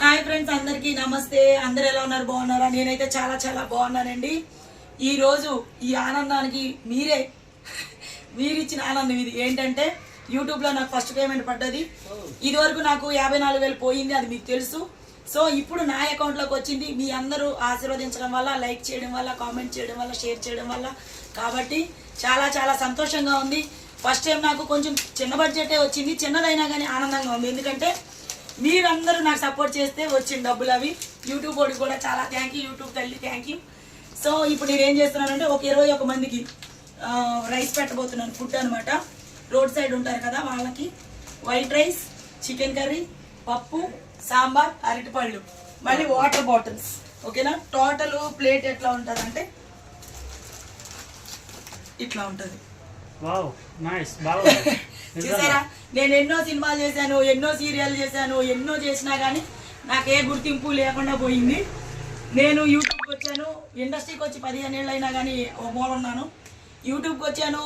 Hi friends అందరికీ నమస్తే. అందరు ఎలా ఉన్నారు? బాగున్నారా? నేనైతే చాలా చాలా బాగున్నానండి. ఈ రోజు ఈ ఆనందానికి మీరే మీరిచ్చిన ఆనందం ఇది. ఏంటంటే యూట్యూబ్లో నాకు ఫస్ట్ పేమెంట్ పడ్డది. ఇది వరకు నాకు యాభై నాలుగు వేలు పోయింది అది మీకు తెలుసు. సో ఇప్పుడు నా అకౌంట్లోకి వచ్చింది. మీ అందరూ ఆశీర్వదించడం వల్ల లైక్ చేయడం వల్ల కామెంట్ చేయడం వల్ల షేర్ చేయడం వల్ల. కాబట్టి చాలా చాలా సంతోషంగా ఉంది. ఫస్ట్ టైం నాకు కొంచెం చిన్న బడ్జెటే వచ్చింది చిన్నదైనా కానీ ఆనందంగా ఉంది. ఎందుకంటే మీరందరూ నాకు సపోర్ట్ చేస్తే వచ్చిన డబ్బులు అవి. యూట్యూబ్ వాడికి కూడా చాలా థ్యాంక్ యూ యూట్యూబ్ తల్లి థ్యాంక్ యూ సో ఇప్పుడు నేను ఏం చేస్తున్నానంటే ఒక ఇరవై ఒక మందికి రైస్ పెట్టబోతున్నాను ఫుడ్ అనమాట రోడ్ సైడ్ ఉంటారు కదా వాళ్ళకి. వైట్ రైస్ చికెన్ కర్రీ పప్పు సాంబార్ అరటిపళ్ళు. మళ్ళీ వాటర్ బాటిల్స్ ఓకేనా? టోటల్ ప్లేట్ ఎట్లా ఉంటుందంటే ఇట్లా ఉంటుంది. చూసారా? నేను ఎన్నో సినిమాలు చేశాను ఎన్నో సీరియల్ చేశాను ఎన్నో చేసినా కానీ నాకు ఏ గుర్తింపు లేకుండా పోయింది. నేను యూట్యూబ్కి వచ్చాను ఇండస్ట్రీకి వచ్చి పదిహేను ఏళ్ళు అయినా కానీ ఓ మూల ఉన్నాను. యూట్యూబ్కి వచ్చాను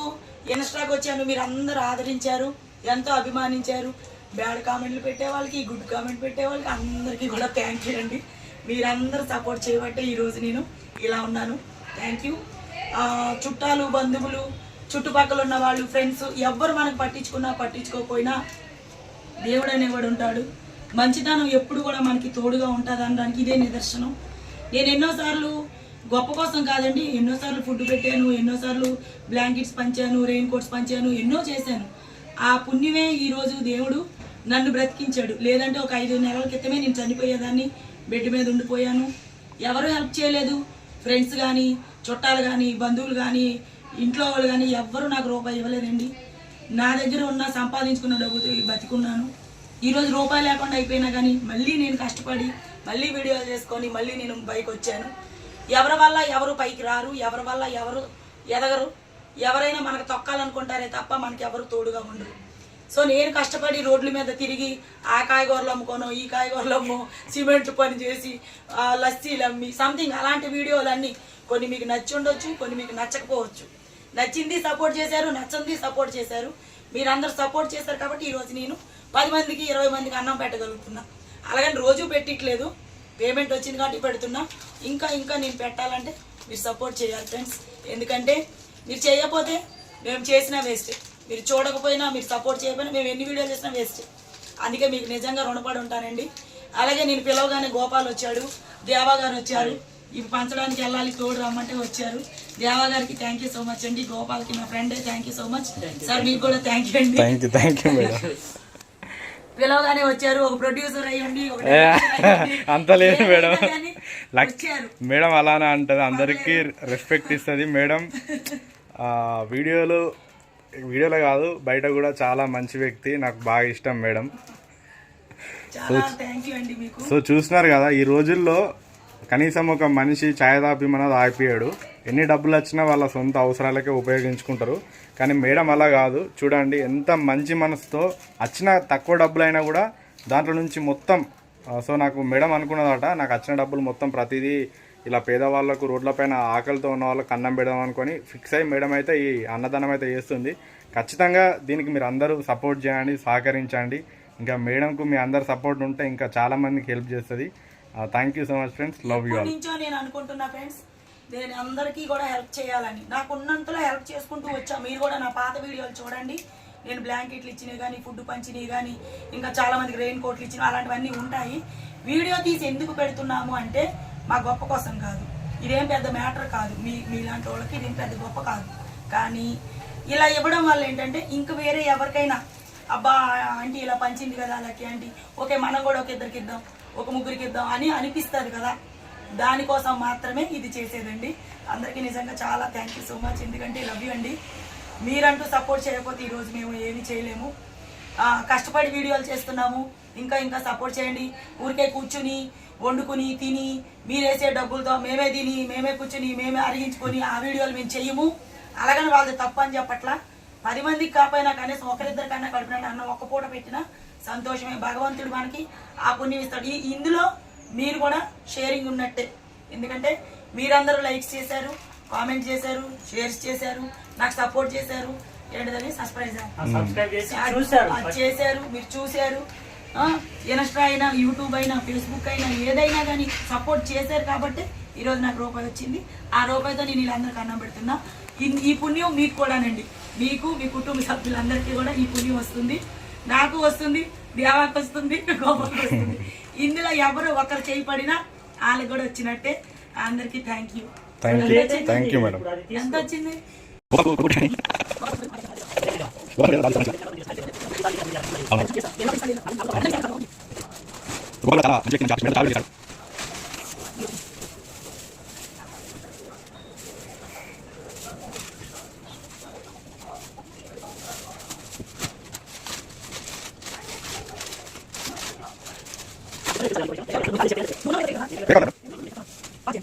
ఇన్స్టాకి వచ్చాను మీరు అందరూ ఆదరించారు ఎంతో అభిమానించారు. బ్యాడ్ కామెంట్లు పెట్టే వాళ్ళకి గుడ్ కామెంట్ పెట్టే వాళ్ళకి అందరికీ కూడా థ్యాంక్ యూ అండి. మీరందరూ సపోర్ట్ చేయబట్టే ఈరోజు నేను ఇలా ఉన్నాను. థ్యాంక్ యూ చుట్టాలు బంధువులు చుట్టుపక్కల ఉన్న వాళ్ళు ఫ్రెండ్స్ ఎవ్వరు మనకు పట్టించుకున్నా పట్టించుకోకపోయినా దేవుడు అనేవాడు ఉంటాడు. మంచితనం ఎప్పుడు కూడా మనకి తోడుగా ఉంటుంది అనడానికి ఇదే నిదర్శనం. నేను ఎన్నోసార్లు గొప్ప కోసం కాదండి ఎన్నోసార్లు ఫుడ్ పెట్టాను ఎన్నోసార్లు బ్లాంకెట్స్ పంచాను రెయిన్ కోట్స్ పంచాను ఎన్నో చేశాను. ఆ పుణ్యమే ఈరోజు దేవుడు నన్ను బ్రతికించాడు. లేదంటే ఒక ఐదు నెలల క్రితమే నేను చనిపోయేదాన్ని బెడ్ మీద ఉండిపోయాను. ఎవరు హెల్ప్ చేయలేదు. ఫ్రెండ్స్ కానీ చుట్టాలు కానీ బంధువులు కానీ ఇంట్లో వాళ్ళు కానీ ఎవ్వరూ నాకు రూపాయి ఇవ్వలేదండి. నా దగ్గర ఉన్న సంపాదించుకున్న డబ్బుతో బతికున్నాను. ఈరోజు రూపాయి లేకుండా అయిపోయినా కానీ మళ్ళీ నేను కష్టపడి మళ్ళీ వీడియోలు చేసుకొని మళ్ళీ నేను బైక్ వచ్చాను. ఎవరి వల్ల ఎవరు పైకి రారు ఎవరి వల్ల ఎవరు ఎదగరు ఎవరైనా మనకు తొక్కాలనుకుంటారే తప్ప మనకి ఎవరు తోడుగా ఉండరు. సో నేను కష్టపడి రోడ్ల మీద తిరిగి ఆ కాయగూరలు అమ్ముకోను ఈ కాయగూరలు అమ్ము సిమెంట్ పని చేసి లస్సీలు అమ్మి సంథింగ్ అలాంటి వీడియోలన్నీ కొన్ని మీకు నచ్చి ఉండొచ్చు కొన్ని మీకు నచ్చకపోవచ్చు. నచ్చింది సపోర్ట్ చేశారు నచ్చంది సపోర్ట్ చేశారు. మీరందరూ సపోర్ట్ చేశారు కాబట్టి ఈరోజు నేను పది మందికి ఇరవై మందికి అన్నం పెట్టగలుగుతున్నా. అలాగని రోజు పెట్టట్లేదు. పేమెంట్ వచ్చింది కాబట్టి పెడుతున్నా. ఇంకా ఇంకా నేను పెట్టాలంటే మీరు సపోర్ట్ చేయాలి ఫ్రెండ్స్. ఎందుకంటే మీరు చేయకపోతే మేము చేసినా వేస్ట్. మీరు చూడకపోయినా మీరు సపోర్ట్ చేయకపోయినా మేము ఎన్ని వీడియోలు చేసినా వేస్ట్. అందుకే మీకు నిజంగా రుణపడి ఉంటానండి. అలాగే నేను పిలవగానే గోపాల్ వచ్చాడు దేవా గారు వచ్చారు. ఇవి పంచడానికి వెళ్ళాలి తోడు రమ్మంటే వచ్చారు. దేవా గారికి థ్యాంక్ యూ సో మచ్ అండి. గోపాల్కి నా friend thank you so much sir మీకు కూడా థ్యాంక్ యూ అండి. Thank you thank you madam పిలవగానే వచ్చారు ఒక ప్రొడ్యూసర్ అయ్యి ఉండి ఒక ఏ, director అయ్యి ఉండి, అంత లేదు మేడం మేడం అలానే అంటది అందరికీ రెస్పెక్ట్ ఇస్తుంది మేడం ఆ, వీడియోలు వీడియోలో కాదు బయట కూడా చాలా మంచి వ్యక్తి నాకు బాగా ఇష్టం మేడం చాలా థ్యాంక్ యూ అండి మీకు. సో చూస్తున్నారు కదా ఈ రోజుల్లో కనీసం ఒక మనిషి ఛాయ్ తాపి మనది ఆపియాడు ఎన్ని డబ్బులు వచ్చినా వాళ్ళ సొంత అవసరాలకే ఉపయోగించుకుంటారు. కానీ మేడం అలా కాదు. చూడండి ఎంత మంచి మనసుతో వచ్చిన తక్కువ డబ్బులు అయినా కూడా దాంట్లో నుంచి మొత్తం సో నాకు మేడం అనుకున్నదట నాకు వచ్చిన డబ్బులు మొత్తం ప్రతిదీ ఇలా పేదవాళ్ళకు రోడ్లపైన ఆకలితో ఉన్న వాళ్ళకి అన్నం పెడదాం అనుకొని ఫిక్స్ అయ్యి మేడం అయితే ఈ అన్నదానం అయితే చేస్తుంది. ఖచ్చితంగా దీనికి మీరు అందరూ సపోర్ట్ చేయండి సహకరించండి. ఇంకా మేడంకు మీ అందరు సపోర్ట్ ఉంటే ఇంకా చాలామందికి హెల్ప్ చేస్తుంది. Thank you so much friends love you all నేను అనుకుంటున్నా ఫ్రెండ్స్ నేను అందరికీ కూడా హెల్ప్ చేయాలని. నాకు ఉన్నంతలో హెల్ప్ చేసుకుంటూ వచ్చా. మీరు కూడా నా పాత వీడియోలు చూడండి. నేను బ్లాంకెట్లు ఇచ్చినవి కానీ ఫుడ్ పంచినవి కానీ ఇంకా చాలామందికి రెయిన్ కోట్లు ఇచ్చినవి అలాంటివన్నీ ఉంటాయి. వీడియో తీసి ఎందుకు పెడుతున్నాము అంటే మా గొప్ప కోసం కాదు. ఇదేం పెద్ద మ్యాటర్ కాదు. మీ మీలాంటి వాళ్ళకి ఇదేం పెద్ద గొప్ప కాదు. కానీ ఇలా ఇవ్వడం వల్ల ఏంటంటే ఇంక వేరే ఎవరికైనా అబ్బా ఆంటీ ఇలా పంచింది కదా లక్కీ ఆంటీ. ఓకే మనం కూడా ఒక ఇద్దరికి ఇద్దాం. ఒక ముగ్గురికి ఇద్దాం అని అనిపిస్తుంది కదా. దానికోసం మాత్రమే ఇది చేసేదండి. అందరికీ నిజంగా చాలా థ్యాంక్ యూ సో మచ్ ఎందుకంటే లవ్ యూ అండి. మీరంటూ సపోర్ట్ చేయకపోతే ఈరోజు మేము ఏమి చేయలేము. కష్టపడి వీడియోలు చేస్తున్నాము. ఇంకా ఇంకా సపోర్ట్ చేయండి. ఊరికే కూర్చుని వండుకుని తిని మీరేసే డబ్బులతో మేమే తిని మేమే కూర్చుని మేమే అరిగించుకొని ఆ వీడియోలు మేము చెయ్యము అలాగని వాళ్ళది తప్పు అని చెప్పట్లా. పది మందికి కాకపోయినా కనీసం ఒకరిద్దరికైనా కడుపున అన్న ఒక్క పూట పెట్టినా సంతోషమే. భగవంతుడు మనకి ఆ పుణ్యం ఇస్తాడు. ఇందులో మీరు కూడా షేరింగ్ ఉన్నట్టే. ఎందుకంటే మీరందరూ లైక్స్ చేశారు కామెంట్ చేశారు షేర్స్ చేశారు నాకు సపోర్ట్ చేశారు. ఏంటిదని సర్ప్రైజ్ చూశారు. మీరు చూశారు. ఇన్స్టా అయినా యూట్యూబ్ అయినా ఫేస్బుక్ అయినా ఏదైనా కానీ సపోర్ట్ చేశారు కాబట్టి ఈరోజు నాకు రూపాయి వచ్చింది. ఆ రూపాయితో నేను వీళ్ళందరికీ అన్నం పెడుతున్నా. ఈ పుణ్యం మీకు కూడానండి. మీకు మీ కుటుంబ సభ్యులందరికీ కూడా ఈ పుణ్యం వస్తుంది. నాకు వస్తుంది దేవాకి వస్తుంది గోపాకి వస్తుంది. ఇందులో ఎవరు ఒకరు చేయి పడినా వాళ్ళకి కూడా వచ్చినట్టే. అందరికీ thank you thank you thank you madam ఎంత వచ్చింది? ఎక్కడ ぺかまる。